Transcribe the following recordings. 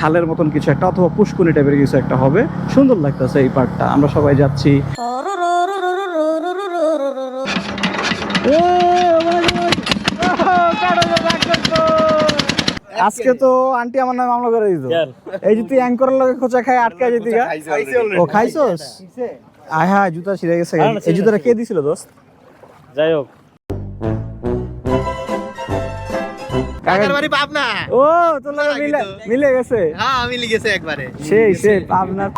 খালের মতন কিছু একটা অথবা পুষ্কুনি টাইপের কিছু একটা হবে। সুন্দর লাগতেছে এই পার্কটা আমরা সবাই যাচ্ছি। আজকে তো আন্টি আমার নামে মামলা করে দিত এই যে তুই অ্যাঙ্করের লগে খোঁচা খাই আটকা যেতি গা ও খাইছস? আয় হ্যাঁ জুতা ছিঁড়ে গেছে। এই জুতাটা কে দিছিল দোস্ত? যাই হোক। কাকার বাড়ি পাবনা? ও তোর লগে মিলে মিলে গেছে? হ্যাঁ আমি লিখেছে একবারে। সেই সেই আপনার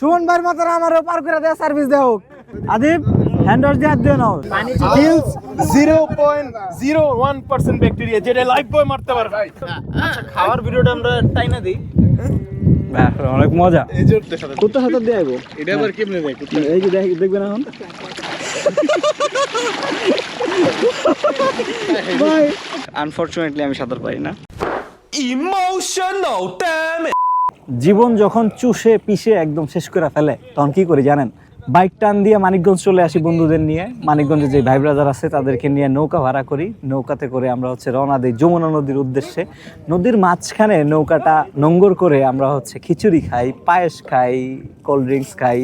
সুমন ভাইয়ের মতো আমার পার করে দেওয়া সার্ভিস দেও আদিব দিয়ে দিয়ে নাও। ওয়ান পার্সেন্ট ব্যাকটেরিয়া যেটা লাইফ বয় মারতে পারবে আচ্ছা খাওয়ার ভিডিওটা আমরা টাইনা দিই। বাহ, অনেক মজা। দিয়ে আইবো এটা আবার কেমনে দেয় এই যে দেখ- দেখবেন এখন। ভাই আনফরচুনেটলি আমি সাঁতার পারি না। ইমোশনাল জীবন যখন চুষে পিষে একদম শেষ করে ফেলে তখন কি করে জানেন? বাইক টান দিয়ে মানিকগঞ্জ চলে আসি বন্ধুদের নিয়ে। মানিকগঞ্জে যে ভাই ব্রাদার আছে, তাদেরকে নিয়ে নৌকা ভাড়া করি। নৌকাতে করে আমরা হচ্ছে রওনা দিই যমুনা নদীর উদ্দেশ্যে। নদীর মাঝখানে নৌকাটা নোঙ্গর করে আমরা হচ্ছে খিচুড়ি খাই, পায়েস খাই কোল্ড ড্রিঙ্কস খাই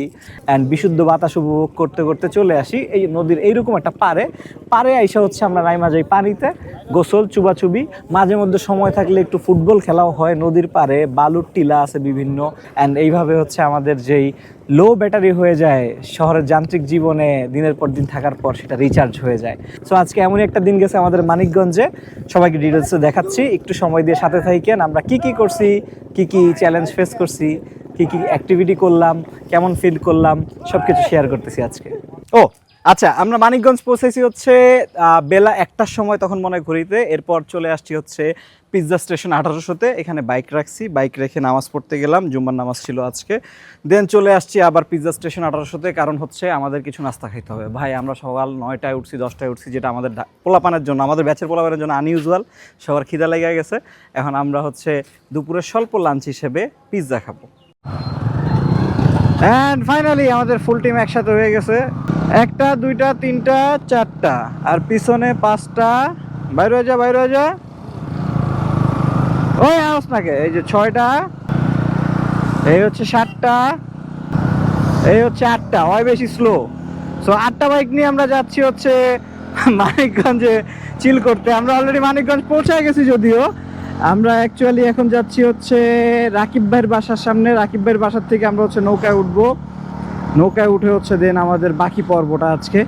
অ্যান্ড বিশুদ্ধ বাতাস উপভোগ করতে করতে চলে আসি। এই নদীর এইরকম একটা পারে পারে আইসা হচ্ছে আমরা নাইমা যাই পানিতে, গোসল, চুবাচুবি। মাঝে মধ্যে সময় থাকলে একটু ফুটবল খেলাও হয় নদীর পারে বালুর টিলা আছে বিভিন্ন অ্যান্ড এইভাবে হচ্ছে আমাদের যেই লো ব্যাটারি হয়ে যায়, শহরের যান্ত্রিক জীবনে দিনের পর দিন থাকার পর সেটা রিচার্জ হয়ে যায়। সো আজকে এমনই একটা দিন গেছে আমাদের মানিকগঞ্জে, সবাইকে ডিটেলসে দেখাচ্ছি। একটু সময় দিয়ে সাথে থাকেন আমরা কি কি করছি, কি কি চ্যালেঞ্জ ফেস করছি, কি কি অ্যাক্টিভিটি করলাম, কেমন ফিল করলাম সব কিছু শেয়ার করতেছি আজকে। ও আচ্ছা আমরা মানিকগঞ্জ পৌঁছেছি হচ্ছে বেলা একটার সময় তখন মনে ঘড়িতে, এরপর চলে আসছি হচ্ছে পিৎজা স্টেশন আঠারোশোতে। এখানে বাইক রাখছি, বাইক রেখে নামাজ পড়তে গেলাম, জুম্মার নামাজ ছিল আজকে। দেন চলে আসছি আবার পিৎজা স্টেশন আঠারোশোতে, কারণ হচ্ছে আমাদের কিছু নাস্তা খাইতে হবে। ভাই, আমরা সকাল নয়টায় উঠছি, দশটায় উঠছি, যেটা আমাদের পোলাপানের জন্য, আমাদের ব্যাচের পোলাপানের জন্য আনইউজুয়াল সবার খিদা লেগে গেছে। এখন আমরা হচ্ছে দুপুরের স্বল্প লাঞ্চ হিসেবে পিৎজা খাব। অ্যান্ড ফাইনালি আমাদের ফুল টিম একসাথে হয়ে গেছে। একটা, দুইটা, তিনটা, চারটা। আর পিছনে পাঁচটা। বাইরে যা বাইরে যা। ওই আওস নাকে? এই যে ছয়টা, এই হচ্ছে সাতটা, এই হচ্ছে আটটা ওই বেশি স্লো সো আটটা বাইক নিয়ে আমরা যাচ্ছি হচ্ছে মানিকগঞ্জে চিল করতে। আমরা অলরেডি মানিকগঞ্জ পৌঁছে গেছি যদিও। আমরা অ্যাকচুয়ালি এখন যাচ্ছি হচ্ছে রাকিব ভাইয়ের বাসার সামনে। রাকিব ভাইয়ের বাসার থেকে আমরা হচ্ছে নৌকায় উঠবো। নৌকায় উঠে হচ্ছে দেন আমাদের বাকি পর্বটা আজকে।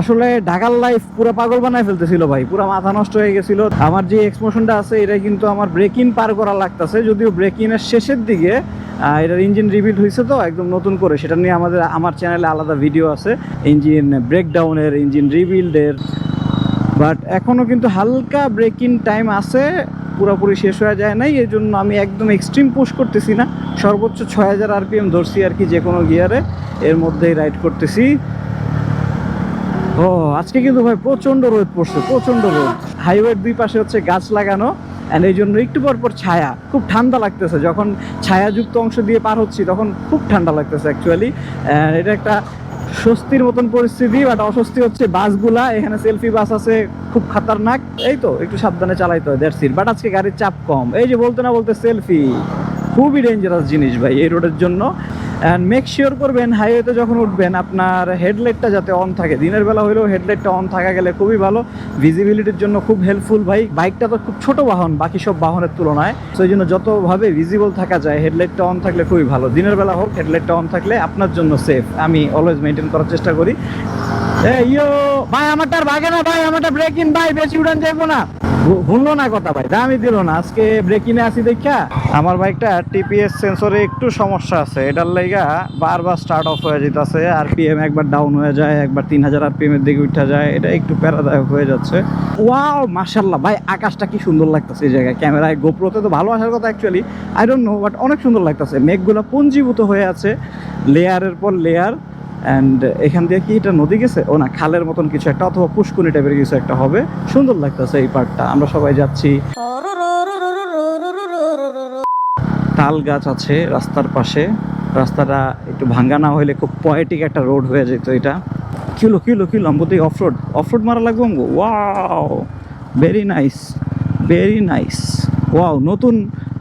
আসলে ঢাকার লাইফ পুরো পাগল বানায় ফেলতেছিল ভাই, পুরো মাথা নষ্ট হয়ে গেছিল। আমার যে এক্সমোশনটা আছে এটা কিন্তু আমার ব্রেক ইন পার করা লাগতেছে, যদিও ব্রেকিংয়ের শেষের দিকে এটার ইঞ্জিন রিবিল্ড হয়েছে তো, একদম নতুন করে। সেটা নিয়ে আমাদের, আমার চ্যানেলে আলাদা ভিডিও আছে ইঞ্জিন ব্রেকডাউনের ইঞ্জিন রিবিল্ডের বাট এখনও কিন্তু হালকা ব্রেকিং টাইম আছে, পুরোপুরি শেষ হয়ে যায় নাই এই জন্য আমি একদম এক্সট্রিম পুশ করতেছি না। সর্বোচ্চ ছয় হাজার আরপিএম ধরছি আর কি যে কোনো গিয়ারে এর মধ্যেই রাইড করতেছি। ও, আজকে কিন্তু ভাই প্রচণ্ড রোদ পড়ছে প্রচণ্ড রোদ। হাইওয়ের দুই পাশে হচ্ছে গাছ লাগানো অ্যান্ড এই জন্য একটু পর পর ছায়া। খুব ঠান্ডা লাগতেছে, যখন ছায়াযুক্ত অংশ দিয়ে পার হচ্ছি, তখন খুব ঠান্ডা লাগতেছে অ্যাকচুয়ালি এটা একটা স্বস্তির মতন পরিস্থিতি বাট অস্বস্তি হচ্ছে বাসগুলা, এখানে সেলফি বাস আছে, খুব খাতারনাক। এই তো, একটু সাবধানে চালাইতে হয় দ্যাটস ইট বাট আজকে গাড়ির চাপ কম। এই যে বলতে না বলতে সেলফি খুবই ডেঞ্জারাস জিনিস ভাই, এই রোডের জন্য। অ্যান্ড মেক শিওর করবেন হাইওয়েতে যখন উঠবেন, আপনার হেডলাইটটা যাতে অন থাকে। দিনের বেলা হলেও হেডলাইটটা অন থাকা গেলে খুবই ভালো। ভিজিবিলিটির জন্য খুব হেল্পফুল ভাই। বাইকটা তো খুব ছোট বাহন, বাকি সব বাহনের তুলনায়। এই জন্য যতভাবে ভিজিবল থাকা যায় হেডলাইটটা অন থাকলে খুবই ভালো। দিনের বেলা হোক হেডলাইটটা অন থাকলে আপনার জন্য সেফ আমি অলওয়েজ মেনটেন করার চেষ্টা করি। ইয়ো ভাই, আমারটা আর ভাগে না, ভাই, আমারটা ব্রেক ইন ভাই, বেশি উড়ান যাইবো না। ভুললো না কথা ভাই দামই দিল না। আজকে ব্রেক ইনে আসি দেখা আমার বাইকটা টিপিএস সেন্সরে একটু সমস্যা আছে। এটার লাইগা বারবার স্টার্ট অফ হয়ে যেতেছে আরপিএম একবার ডাউন হয়ে যায় একবার তিন হাজার আরপিএম এর দিকে উঠা যায়। এটা একটু প্যারাদায়ক হয়ে যাচ্ছে। ওয়াও মাশাল্লাহ ভাই আকাশটা কি সুন্দর লাগতেছে এই জায়গায়। ক্যামেরায় গোপ্রোতে তো ভালো আসার কথা actually I don't know but অনেক সুন্দর লাগতেছে। মেঘগুলো পুঞ্জীভূত হয়ে আছে। লেয়ারের পর লেয়ার অ্যান্ড এখান দিয়ে কি এটা নদী গেছে? ও না, খালের মতন কিছু একটা অথবা পুষ্কুনি টাইপের কিছু একটা হবে। সুন্দর লাগতেছে এই পার্কটা আমরা সবাই যাচ্ছি। তাল গাছ আছে রাস্তার পাশে। রাস্তাটা একটু ভাঙ্গা না হইলে খুব পয়েটিক একটা রোড হয়ে যেত এটা। Kilo kilo kilo off road off road মারা লাগবো আমগো wow very nice very nice wow নতুন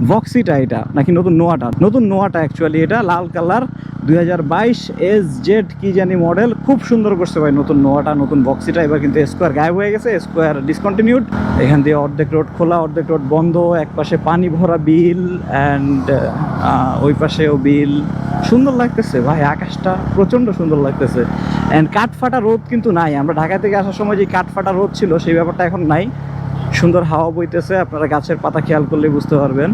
ভক্সিটা এটা। নাকি নতুন নোয়াটা? নতুন নোয়াটা অ্যাকচুয়ালি এটা, লাল কালার দুই হাজার বাইশ এস জেড কি জানি মডেল খুব সুন্দর করছে ভাই, নতুন নোয়াটা, নতুন বক্সিটা এবার কিন্তু স্কোয়ার গায়েব হয়ে গেছে স্কোয়ার ডিসকন্টিনিউড এখান দিয়ে অর্ধেক রোড খোলা, অর্ধেক রোড বন্ধ, এক পাশে পানি ভরা বিল অ্যান্ড ওই পাশেও বিল। সুন্দর লাগতেছে ভাই, আকাশটা প্রচণ্ড সুন্দর লাগতেছে। অ্যান্ড কাঠফাটা রোদ কিন্তু নাই, আমরা ঢাকা থেকে আসার সময় যে কাঠফাটা রোদ ছিল, সেই ব্যাপারটা এখন নাই। সুন্দর হাওয়া বইতেছে, আপনারা গাছের পাতা খেয়াল করলে বুঝতে পারবেন।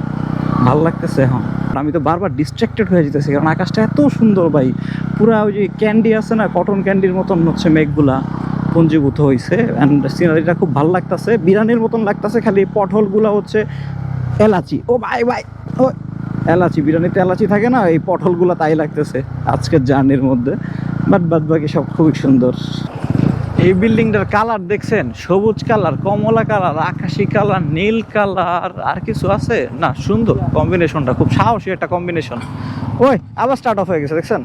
ভালো লাগতেছে এখন আমি তো বারবার ডিস্ট্রাক্টেড হয়ে যেতেছি, কারণ আকাশটা এত সুন্দর ভাই। পুরা ওই যে ক্যান্ডি আছে না কটন ক্যান্ডির মতন হচ্ছে মেঘগুলা পঞ্জীভূত হয়েছে অ্যান্ড সিনারিটা খুব ভালো লাগতেছে। বিরানির মতন লাগতেছে, খালি পটলগুলা হচ্ছে এলাচি। ও ভাই ভাই, ও, এলাচি বিরিয়ানিতে এলাচি থাকে না, এই পটলগুলো তাই লাগতেছে, আজকের জার্নির মধ্যে। বাট বাদ বাকি সব খুবই সুন্দর। এই বিল্ডিংটার কালার দেখছেন? সবুজ কালার, কমলা কালার, আকাশি কালার, নীল কালার, আর কিছু আছে? না, সুন্দর কম্বিনেশনটা, খুব সাহসী একটা কম্বিনেশন। ওই, আবার স্টার্ট অফ হয়ে গেছে, দেখছেন?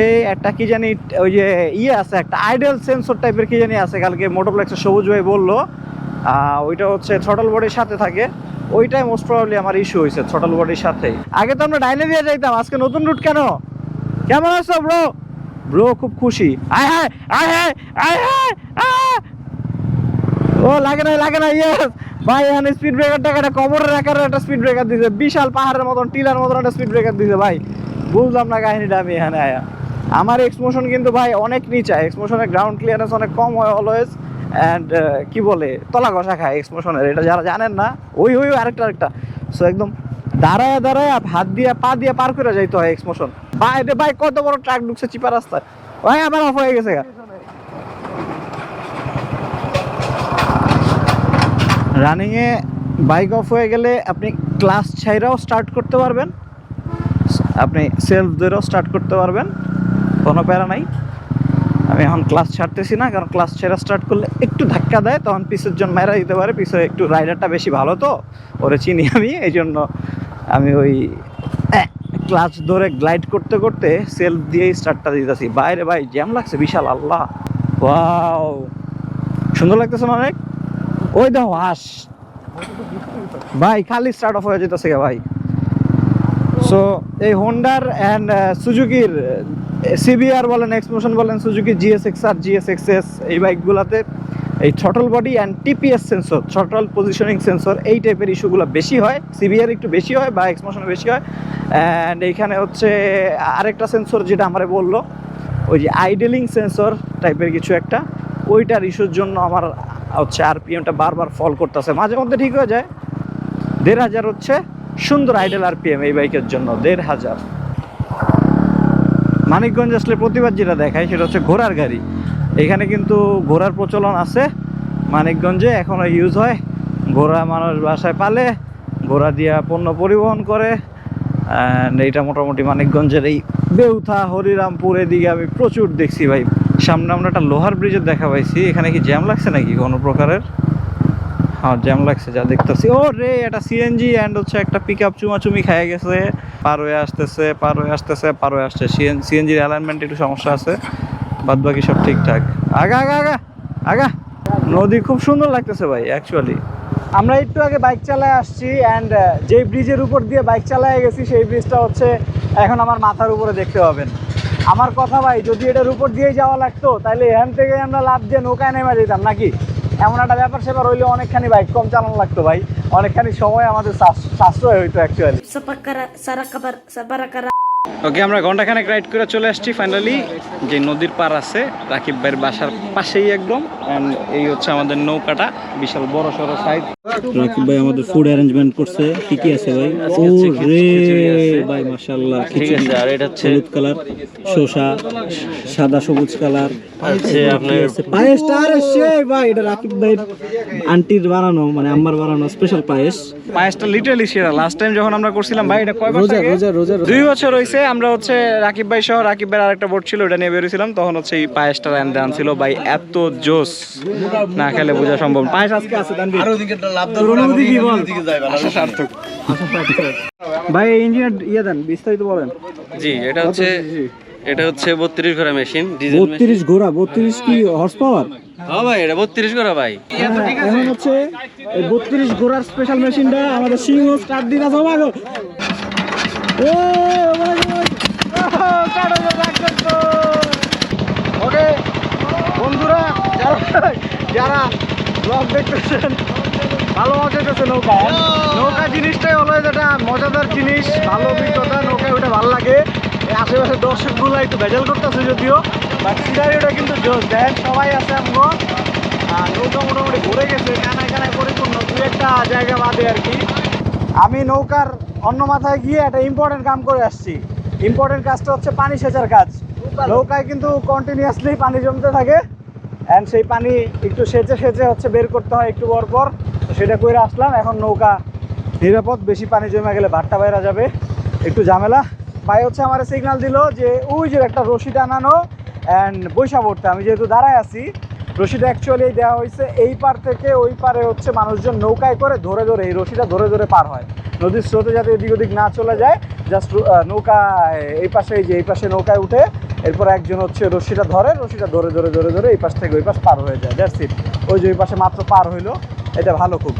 এই একটা কি জানি, ওই যে ইয়ে আছে, একটা আইডল সেন্সর টাইপের কি জানি আছে, কালকে মোটোপ্লেক্সের সবুজ ভাই বলল। ওইটা হচ্ছে ছটল বডির সাথে থাকে। ওইটাই মোস্ট প্রবাবলি আমার ইস্যু হয়েছে ছটল বডির সাথে আগে তো আমরা ডাইনে যাইতাম, আজকে নতুন রুট কেন? কেমন আছো ব্রো ব্রো, খুব খুশি। আয় হায় আয় হায় আয় হায় ও, লাগে না লাগে না ইয়েস ভাই, এখানে স্পিড ব্রেকার একটা কবরের আকারের একটা স্পিড ব্রেকার দিছে। বিশাল পাহাড়ের মতন, টিলার মতন একটা স্পিড ব্রেকার দিছে, ভাই। বুঝলাম না কাহিনীটা আমি এখানে, আয়া। আমার এক্সমোশন কিন্তু, ভাই, অনেক নিচা এক্সমোশনের গ্রাউন্ড ক্লিয়ারেন্স অনেক কম হয় অলওয়েজ অ্যান্ড কি বলে, তলা ঘষা খায় এক্সমোশনের এটা যারা জানেন না, ওই ওই, আরেকটা আরেকটা। সো একদম দাঁড়ায় দাঁড়ায় হাত দিয়ে, পা দিয়ে পার করে যাইতে হয় এক্সমোশন ভাই ভাই, কত বড় ট্রাক ঢুকছে চিপা রাস্তায়। ভাই, আমার অফ হয়ে গেছে রানিংয়ে বাইক অফ হয়ে গেলে আপনি ক্লাস ছাইরাও স্টার্ট করতে পারবেন। আপনি সেলফ ধরেও স্টার্ট করতে পারবেন। কোনো প্যারা নাই। আমি এখন ক্লাস ছাড়তেছি না, কারণ ক্লাস ছেড়া স্টার্ট করলে একটু ধাক্কা দেয়, তখন পিসের জন্য মেরা দিতে পারে। পিসে একটু রাইডারটা বেশি ভালো তো, ওরে চিনি আমি, এই জন্য আমি ওই ক্লাস ধরে গ্লাইড করতে করতে সেলফ দিয়েই স্টার্টটা দিতেছি। বাইরে ভাই জ্যাম লাগছে বিশাল, আল্লাহ। ওয়াও সুন্দর লাগতেছে না অনেক? ওই দেখো, হাস। ভাই, খালি স্টার্ট অফ হয়ে যেতেছে ভাই। সো এই হোন্ডার অ্যান্ড সুজুকির সিবিআর বলেন এক্সমোশন বলেন সুজুকি জিএসএক্স আর জিএসএক্সএস এই বাইকগুলোতে এই throttle body and TPS sensor throttle positioning sensor এই টাইপের ইস্যুগুলো বেশি হয় সিবিআর একটু বেশি হয় বা এক্সমোশনে বেশি হয়। অ্যান্ড এইখানে হচ্ছে আরেকটা সেন্সর যেটা আমারে বলল, ওই যে আইডেলিং সেন্সর টাইপের কিছু একটা, ওইটার ইস্যুর জন্য আমার হচ্ছে আরপিএমটা বারবার ফল করতেছে। মাঝে মধ্যে ঠিক হয়ে যায়। দেড় হাজার হচ্ছে সুন্দর আইডেল আরপিএম এই বাইকের জন্য, দেড় হাজার। মানিকগঞ্জ আসলে প্রতিবার যেটা দেখায় সেটা হচ্ছে ঘোড়ার গাড়ি। এখানে কিন্তু ঘোড়ার প্রচলন আছে মানিকগঞ্জে এখনও ইউজ হয়। ঘোড়া মানুষ বাসায় পালে, ঘোড়া দিয়া পণ্য পরিবহন করে এইটা মোটামুটি মানিকগঞ্জের এই বেউথা, হরিরামপুর, এদিকে আমি প্রচুর দেখছি ভাই। সামনে আমরা একটা লোহার ব্রিজের দেখা পাইছি। এখানে কি জ্যাম লাগছে নাকি কোনো প্রকারের? হ্যাঁ জ্যাম লাগছে, যা দেখতেছি। ও রে, এটা সিএনজি অ্যান্ড হচ্ছে একটা পিক আপ চুমাচুমি খেয়ে গেছে। পার হয়ে আসতেছে, পার হয়ে আসতেছে, পার হয়ে আসছে। সিএন সিএনজির অ্যালাইনমেন্ট একটু সমস্যা আছে। বাদ বাকি সব ঠিকঠাক। আগা আগা আগা আগা। নদী খুব সুন্দর লাগতেছে ভাই অ্যাকচুয়ালি আমরা একটু আগে বাইক চালায় আসছি অ্যান্ড যেই ব্রিজের উপর দিয়ে বাইক চালায় গেছি, সেই ব্রিজটা হচ্ছে এখন আমার মাথার উপরে দেখতে পাবেন। আমার কথা ভাই, যদি এটার উপর দিয়ে যাওয়া লাগতো তাহলে এখান থেকে আমরা লাভ দিয়ে নৌকায় নেমে যেতাম, নাকি? এমন একটা ব্যাপার সেবার হইলে অনেকখানি বাইক কম চালানো লাগতো ভাই। অনেকখানি সময় আমাদের সাশ্রয় হইতো অ্যাকচুয়ালি. ওকে আমরা ঘন্টাখানেক রাইড করে চলে আসছি ফাইনালি যে নদীর পার আছে রাকিব ভাইয়ের বাসার পাশেই একদম। অ্যান্ড এই হচ্ছে আমাদের নৌকাটা বিশাল বড় সড়ো সাইজ রাকিব ভাই আমাদের ফুড অ্যারেঞ্জমেন্ট করছে। কি কি আছে ভাই? ও রে ভাই মাশাআল্লাহ ঠিক আছে আর এটা হচ্ছে হলুদ কালার শসা সাদা সবুজ কালার। আছে আপনার পায়েসটা আরে সেই ভাই এটা রাকিব ভাইয়ের আন্টির বানানো মানে আম্মার বানানো স্পেশাল পায়েস। পায়েসটা লিটারালি সেরা। লাস্ট টাইম যখন আমরা করছিলাম ভাই এটা কয় বছর রোজা রোজা দুই বছর হইছে আমরা হচ্ছে রাকিব ভাই সহ রাকিব ভাইয়ের আরেকটা বোর্ড ছিল ওটা নিয়ে বেরিয়েছিলাম তখন হচ্ছে এই পায়েসটা রান্দে আনছিল ভাই এত জোস। না খেলে বোঝা সম্ভব। পায়েস আজকে আছে তানভীর। আর ওদিকে লাভ কি বল? আশা সার্থক। ভাই ইঞ্জিনিয়ার ইয়ে দেন বিস্তারিত বলেন। জি এটা হচ্ছে এটা হচ্ছে বত্রিশ ঘোড়া মেশিন বত্রিশ ঘোড়া বত্রিশ কি হর্স পাওয়ার হ্যাঁ ভাই এটা বত্রিশ করে ভাই। এখন হচ্ছে বত্রিশ ঘোড়ার স্পেশাল মেশিনটা আমাদের সিংহ স্টার্ট দিন আছে মাগো ওকে বন্ধুরা যারা যারা ব্লগ দেখতেছেন। ভালো মজা হইতেছে নৌকা। নৌকা জিনিসটাই হলো যেটা মজাদার জিনিস, ভালো অভিজ্ঞতা, নৌকায় ওটা ভালো লাগে। আশেপাশে দর্শকগুলো একটু ভেজাল করতেছে যদিও বাট সিনারিওটা কিন্তু দেন সবাই আছে আমগো। আর নৌকা মোটামুটি ঘুরে গেছে, কানায় কানায় পরিপূর্ণ দু একটা জায়গা বাদে আর কি। আমি নৌকার অন্য মাথায় গিয়ে একটা ইম্পর্টেন্ট কাম করে আসছি। ইম্পর্টেন্ট কাজটা হচ্ছে পানি সেচার কাজ। নৌকায় কিন্তু কন্টিনিউয়াসলি পানি জমতে থাকে। অ্যান্ড সেই পানি একটু সেচে সেচে হচ্ছে বের করতে হয় একটু পর পর। সেটা করে আসলাম, এখন নৌকা নিরাপদ, বেশি পানি জমে গেলে ভাট্টা বাইরা যাবে। একটু ঝামেলা। ভাই হচ্ছে আমার সিগন্যাল দিল যে, ওই যে একটা রশি টানানো অ্যান্ড বৈশা পড়তে। আমি যেহেতু দাঁড়ায় আছি, রশিটা অ্যাকচুয়ালি দেওয়া হয়েছে এই পার থেকে ওই পারে হচ্ছে মানুষজন নৌকায় করে ধরে ধরে, এই রশিটা ধরে ধরে পার হয়। নদীর স্রোতে যাতে এদিক ওদিক না চলে যায় জাস্ট নৌকা এই পাশে এই যে, এই পাশে নৌকায় উঠে এরপর একজন হচ্ছে রশিটা ধরে রশিটা ধরে ধরে ধরে ধরে এই পাশ থেকে ওই পাশ পার হয়ে যায় দ্যাটস ইট ওই যে ওই পাশে মাত্র পার হইল, এটা ভালো খুব।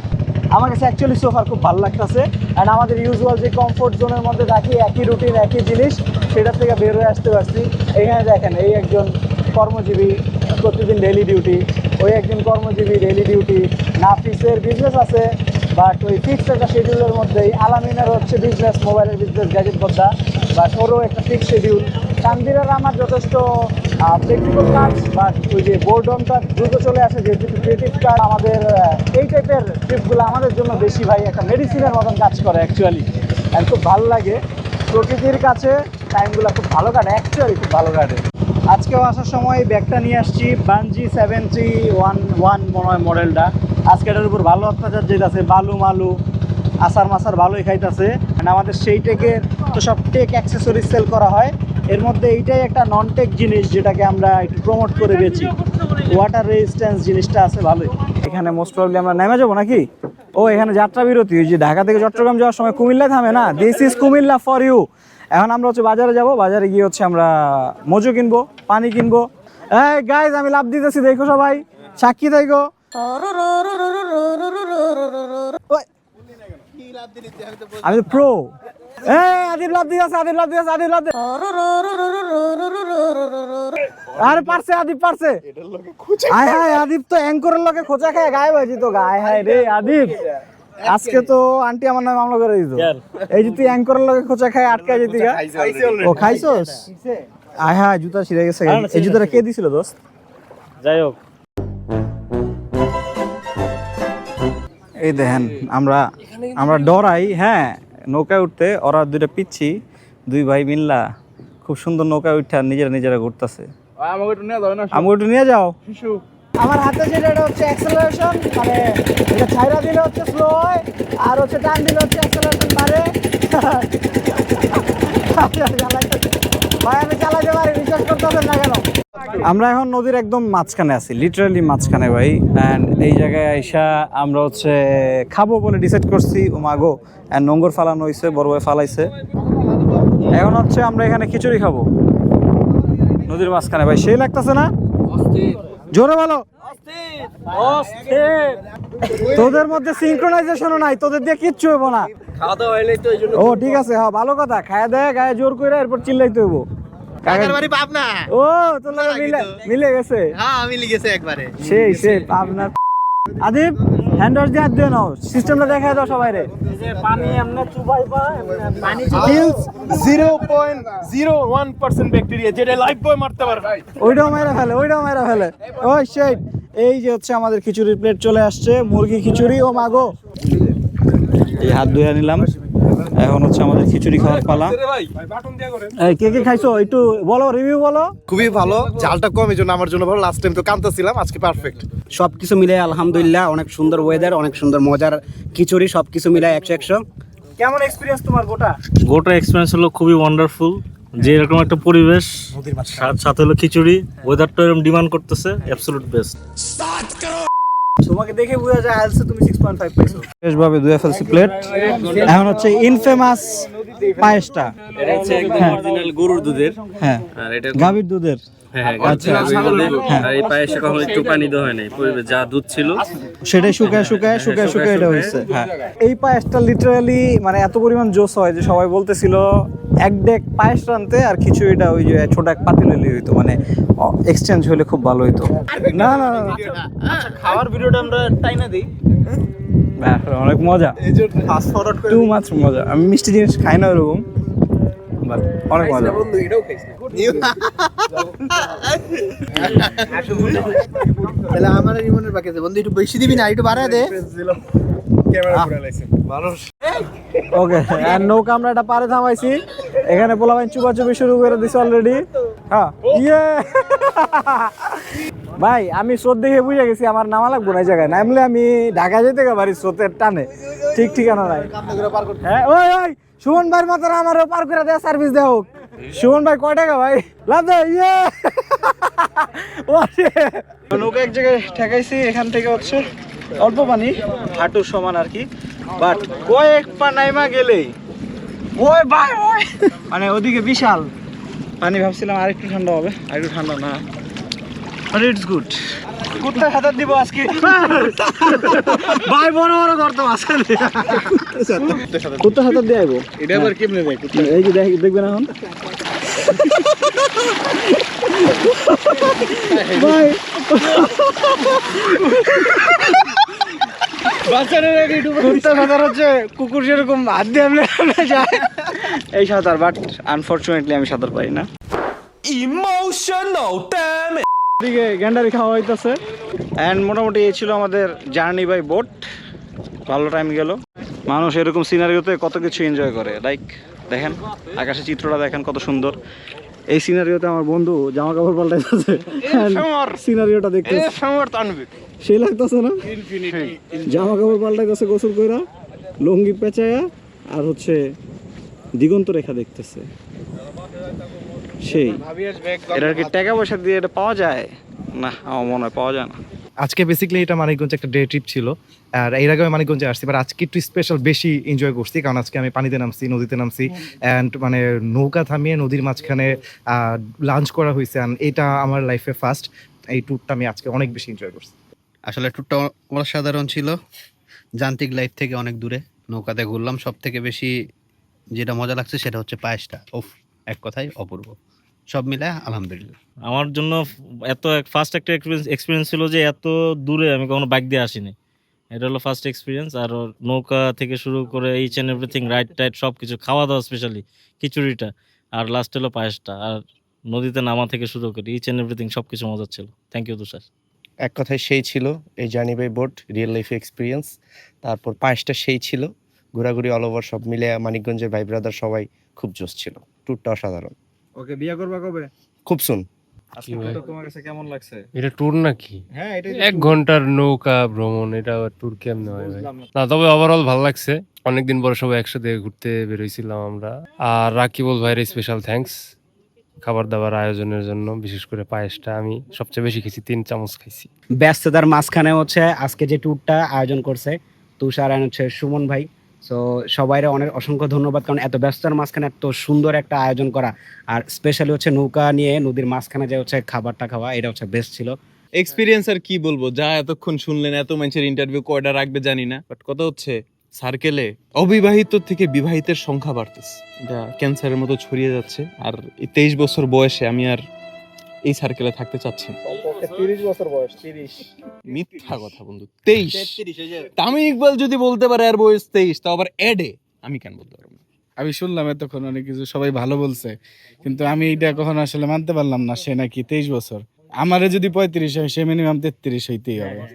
আমার কাছে অ্যাকচুয়ালি সোফার খুব ভালো লাগতেছে অ্যান্ড আমাদের ইউজুয়াল যে কমফোর্ট জোনের মধ্যে থাকি, একই রুটিন একই জিনিস, সেটা থেকে বের হয়ে আসতে পারছি। এইখানে দেখেন, এই একজন কর্মজীবী প্রতিদিন ডেলি ডিউটি ওই একজন কর্মজীবী ডেলি ডিউটি নাফিসের বিজনেস আছে বাট ওই ফিক্সড একটা শিডিউলের মধ্যেই আলামিনের হচ্ছে বিজনেস মোবাইলের বিজনেস গ্যাজেট বদ্দা বাট ওরও একটা ফিক্সড শিডিউল তানভীরের আমার যথেষ্ট ফ্লেক্সিবল কাজ বাট ওই যে বোর্ডমটা দ্রুত চলে আসে, যেহেতু ক্রিয়েটিভ কাজ আমাদের এই টাইপের ট্রিপগুলো আমাদের জন্য বেশি ভাই একটা মেডিসিনের মতন কাজ করে অ্যাকচুয়ালি আর খুব ভালো লাগে। প্রকৃতির কাছে টাইমগুলো খুব ভালো কাটে অ্যাকচুয়ালি খুব ভালো কাটে। আজকেও আসার সময় ব্যাগটা নিয়ে আসছি Bange seven three one one মনে হয় মডেলটা আজকে এটার উপর ভালো অত্যাচার যেতেছে বালু মালু আসার মাসার ভালোই খাইতেছে। মানে আমাদের সেই টেকের তো সব টেক অ্যাক্সেসরিজ সেল করা হয়। এর মধ্যে এইটাই একটা নন টেক জিনিস যেটাকে আমরা একটু প্রমোট করে বেচি। ওয়াটার রেজিস্ট্যান্স জিনিসটা আছে ভালোই। এখানে মোস্ট প্রবলি আমরা নেমে যাব নাকি? ও, এখানে যাত্রা বিরতি। ওই যে ঢাকা থেকে চট্টগ্রাম যাওয়ার সময় কুমিল্লায় থামে না? This is Comilla for you এখন আমরা হচ্ছে বাজারে যাব। বাজারে গিয়ে হচ্ছে আমরা মজু কিনবো, পানি কিনবো। এই গাইজ আমি লাভ দিতেছি, দেখো সবাই। সাক্ষী দেখো। আমি প্রো এই আদিব লাভ দিয়ে আছে আদিব লাভ দিয়ে আছে আদিব লাভ দিয়ে আরে পারছে আদিব পারছে। আয় হায় আদিব তো অ্যাঙ্করের লোকে খোঁচা খায় গায়ে বাজি তো গায়ে হায় রে আদিব আজকে তো আন্টি আমার নামে মামলা করে দিত এই যে তুই অ্যাঙ্করের লোকে খোঁচা খায় আটকা যেতি গা। ও খাইছস? আয় হায় জুতা ছিঁড়ে গেছে। এই জুতাটা কে দিছিল দোস্ত? যাই হোক। এই দেখেন আমরা আমরা ডরাই হ্যাঁ নৌকায় উঠতে ওরা দুইটা পিচ্ছি দুই ভাই মিল্লা খুব সুন্দর নৌকায় উঠে নিজেরা নিজেরা ঘুরতেছে। আমাকে একটু নিয়ে যাবে না আমি একটু নিয়ে যাও। শিশু। আমার হাতে যেটা এটা হচ্ছে অ্যাক্সেলারেশন মানে এটা ছাইরা দিলে হচ্ছে স্লো হয় আর হচ্ছে টান দিলে হচ্ছে অ্যাক্সেলারেশন বাড়ে। ভাই আমি চালাতে পারি বিশ্বাস করতে হবে না আমরা এখন নদীর একদম মাঝখানে আছি লিটারালি মাঝখানে ভাই। অ্যান্ড এই জায়গায় আইসা আমরা হচ্ছে খাব বলে ডিসাইড করছি ও মাগো অ্যান্ড নোংর ফালানো হয়েছে বড় ভাই ফালাইছে। এখন হচ্ছে আমরা এখানে খিচুড়ি খাব। নদীর মাঝখানে। ভাই সেই লাগতেছে না? জোরে বলো। তোদের মধ্যে সিনক্রোনাইজেশনও নাই তোদের দিয়ে কিচ্ছু হইব না। ও ঠিক আছে হ্যাঁ ভালো কথা। খায় দেয় গায়ে জোর করে এরপর চিল্লাইতে হইব। কাকার বাড়ি পাবনা? ও তোর লগে মিলে মিলে গেছে? হ্যাঁ মিলে গেছে একবারে। সেই সেই আপনার আদিব হ্যান্ড ওয়াশ দিয়ে হাত দিয়ে নাও। সিস্টেমটা দেখায় দাও সবাই রে পানি এমনি চুবাই বা পানি Kills zero point zero one percent bacteria যেটা লাইফ বয় মারতে পারবে। ওইটাও মেরে ফেলে ওইটাও মেরে ফেলে। ওই সেই। এই যে হচ্ছে আমাদের খিচুড়ির প্লেট চলে আসছে মুরগি খিচুড়ি। ও মাগো এই হাত ধুয়ে নিলাম। এখন হচ্ছে আমাদের খিচুড়ি খাওয়ার পালা। কে কে খাইছো? একটু বলো রিভিউ বলো। খুবই ভালো ঝালটা কম এই জন্য আমার জন্য ভালো। লাস্ট টাইম তো কাঁদতেছিলাম আজকে পারফেক্ট সবকিছু মিলে আলহামদুলিল্লাহ অনেক সুন্দর ওয়েদার অনেক সুন্দর মজার খিচুড়ি সবকিছু মিলে একশো একশো। কেমন এক্সপিরিয়েন্স তোমার গোটা? গোটা এক্সপিরিয়েন্স হলো খুবই ওয়ান্ডারফুল যে এরকম একটা পরিবেশ সাথে হলো খিচুড়ি ওয়েদারটা এরকম ডিমান্ড করতেছে অ্যাবসলুট বেস্ট তোমাকে দেখে বোঝা যায় আইএলসে তুমি 6.5 পাইছো। বিশেষভাবে দুই এফএলসি প্লেট। এখন হচ্ছে ইনফেমাস পায়েসটা। এটা হচ্ছে একদম অরিজিনাল গরুর দুধের। হ্যাঁ। আর এটা গাভীর দুধের। হ্যাঁ এই পায়েসে কখনো একটু পানি দেওয়া হয় নাই যা দুধ ছিল। সেটাই শুকায় শুকায় শুকায় শুকায় এটা হয়েছে হ্যাঁ। এই পায়েসটা লিটারালি মানে এত পরিমাণ জোস হয় যে সবাই বলতেছিল এক ডেক পায়েস রানতে আর খিচুড়িটা ওই যে ছোট এক পাতিল হলে হইতো মানে এক্সচেঞ্জ হলে খুব ভালো হইতো। না না আচ্ছা খাওয়ার ভিডিওটা আমরা টাইনা দিই। অনেক মজা। ফাস্ট ফরওয়ার্ড করে টু মাছ মজা। আমি মিষ্টি জিনিস খাই না ওরকম। অনেক মজা তাহলে আমার জীবনের বাকি আছে। বন্ধু একটু বেশি দিবি না একটু বাড়ায় দে। ওকে আর নৌকা আমরা এটা পারে থামাইছি। এখানে চুপাচুপি শুরু করে দিছে অলরেডি হ্যাঁ ইয়ে। ভাই আমি স্রোত দেখে বুঝে গেছি আমার নামা লাগবো না এই জায়গায়। নামলে আমি ঢাকা যেতে গা বাড়ি স্রোতের টানে। ঠিক ঠিকানা নাই। হ্যাঁ ওই ওই। সুমন ভাইয়ের মতো আমারও পার করে দেয় সার্ভিস দেওয়া হোক। সুমন ভাই কয় টাকা ভাই? লাভ ইয়ে। নৌকা এক জায়গায় ঠেকাইছি, এখান থেকে হচ্ছে অল্প পানি, হাঁটুর সমান আর কি। বাট কয়েক পা নাইমা গেলেই। ওই ভাই, ওই। মানে ওদিকে বিশাল। পানি ভাবছিলাম আরেকটু ঠান্ডা হবে, আরেকটু ঠান্ডা না। বাট ইটস গুড কুত্তা হাতার দিব আজকে। ভাই বড় বড় করতো আসলে কুত্তা হাতার দিয়ে আইবো। এটা আবার কেমনে দেয় এই যে দেখ দেখবেন এখন। ভাই। সাঁতার হচ্ছে কুকুর যেরকম হাত দিয়ে যায় এই সাঁতার বাট আনফরচুনেটলি আমি সাঁতার পারি না। দিকে গ্যান্ডারি খাওয়া হইতেছে। অ্যান্ড মোটামুটি এই ছিল আমাদের জার্নি বাই বোট। ভালো টাইম গেল। মানুষ এরকম সিনারিওতে কত কিছু এনজয় করে। লাইক দেখেন আকাশের চিত্রটা দেখেন কত সুন্দর। এই সিনারিওতে আমার বন্ধু জামা কাপড় পাল্টাইতেছে। সিনারিওটা দেখতে সেই লাগতেছে না? জামা কাপড় পাল্টাইতেছে গোসল কইরা লুঙ্গি পেঁচায়া আর হচ্ছে দিগন্ত রেখা দেখতেছে। সেই। এটা কি টাকা পয়সা দিয়ে এটা পাওয়া যায়? না আমার মনে হয় পাওয়া যায় না। আজকে বেসিক্যালি এটা মানিকগঞ্জ একটা ডে ট্রিপ ছিল। আর এর আগে আমি মানিকগঞ্জে আসছি বাট আজকে একটু স্পেশাল বেশি এনজয় করছি কারণ আজকে আমি পানিতে নামছি নদীতে নামছি। অ্যান্ড মানে নৌকা থামিয়ে নদীর মাঝখানে লাঞ্চ করা হয়েছে অ্যান্ড এটা আমার লাইফে ফার্স্ট এই ট্যুরটা আমি আজকে অনেক বেশি এনজয় করছি। আসলে ট্যুরটা অসাধারণ ছিল। যান্ত্রিক লাইফ থেকে অনেক দূরে। নৌকাতে ঘুরলাম সব থেকে বেশি যেটা মজা লাগছে সেটা হচ্ছে পায়েসটা। ওফ এক কথায় অপূর্ব। সব মিলে আলহামদুলিল্লাহ। আমার জন্য এত ফার্স্ট একটা এক্সপিরিয়েন্স ছিল যে এত দূরে আমি কখনো বাইক দিয়ে আসিনি। এটা হলো ফার্স্ট এক্সপিরিয়েন্স আর নৌকা থেকে শুরু করে each and everything ride tide সব কিছু খাওয়া দাওয়া স্পেশালি খিচুড়িটা আর লাস্ট হলো পায়েসটা আর নদীতে নামা থেকে শুরু করে ইচ অ্যান্ড এভরিথিং সব কিছু মজার ছিল। Thank you Tushar. এক কথায় সেই ছিল এই journey by boat real life experience তারপর পায়েসটা সেই ছিল ঘোরাঘুরি অল ওভার সব মিলে মানিকগঞ্জের ভাই ব্রাদার সবাই খুব জোস ছিল ট্যুরটা অসাধারণ। ওকে বিয়ে করবা কবে? খুব সুন তোমার কাছে কেমন লাগছে? এটা ট্যুর নাকি? হ্যাঁ এটাই এক ঘণ্টার নৌকা ভ্রমণ এটা ট্যুর কেমনে হয় না। তবে ওভারঅল ভালো লাগছে। অনেকদিন পরে সবাই একসাথে ঘুরতে বেরোইছিলাম আমরা। আর রাকিবুল ভাইয়ের স্পেশাল থ্যাঙ্কস খাবার দাবার আয়োজনের জন্য বিশেষ করে পায়েসটা আমি সবচেয়ে বেশি খেয়েছি তিন চামচ খাইছি। ব্যস্ততার মাঝখানে হচ্ছে আজকে যে ট্যুরটা আয়োজন করছে তুষার হচ্ছে সুমন ভাই। সো সবাইরে অনেক অসংখ্য ধন্যবাদ, কারণ এত ব্যস্ততার মাঝখানে এত সুন্দর একটা আয়োজন করা। আর স্পেশালি হচ্ছে নৌকা নিয়ে নদীর মাঝখানে যে হচ্ছে খাবারটা খাওয়া, এটা হচ্ছে বেস্ট ছিল। এক্সপিরিয়েন্স আর কি বলব? যা এতক্ষণ শুনলেন, এত মানুষের ইন্টারভিউ কয়টা রাখবে জানি না। বাট কথা হচ্ছে সার্কেলে অবিবাহিত থেকে বিবাহিতের সংখ্যা বাড়তেছে। এটা ক্যান্সারের মতো ছড়িয়ে যাচ্ছে। আর তেইশ বছর বয়সে আমি আর এই সার্কেলে থাকতে চাচ্ছেন? তিরিশ বছর বয়স তিরিশ। মিথ্যা কথা বন্ধু তেইশ। তামিম ইকবাল যদি বলতে পারে আর বয়স তেইশ তো আবার এডে আমি কেন বলতে পারব আমি শুনলাম এতক্ষণ অনেক কিছু সবাই ভালো বলছে। কিন্তু আমি এটা কখনো আসলে মানতে পারলাম না সে নাকি তেইশ বছর। আমারে যদি পঁয়ত্রিশ হয় সে মিনিমাম তেত্রিশ হইতেই হবে।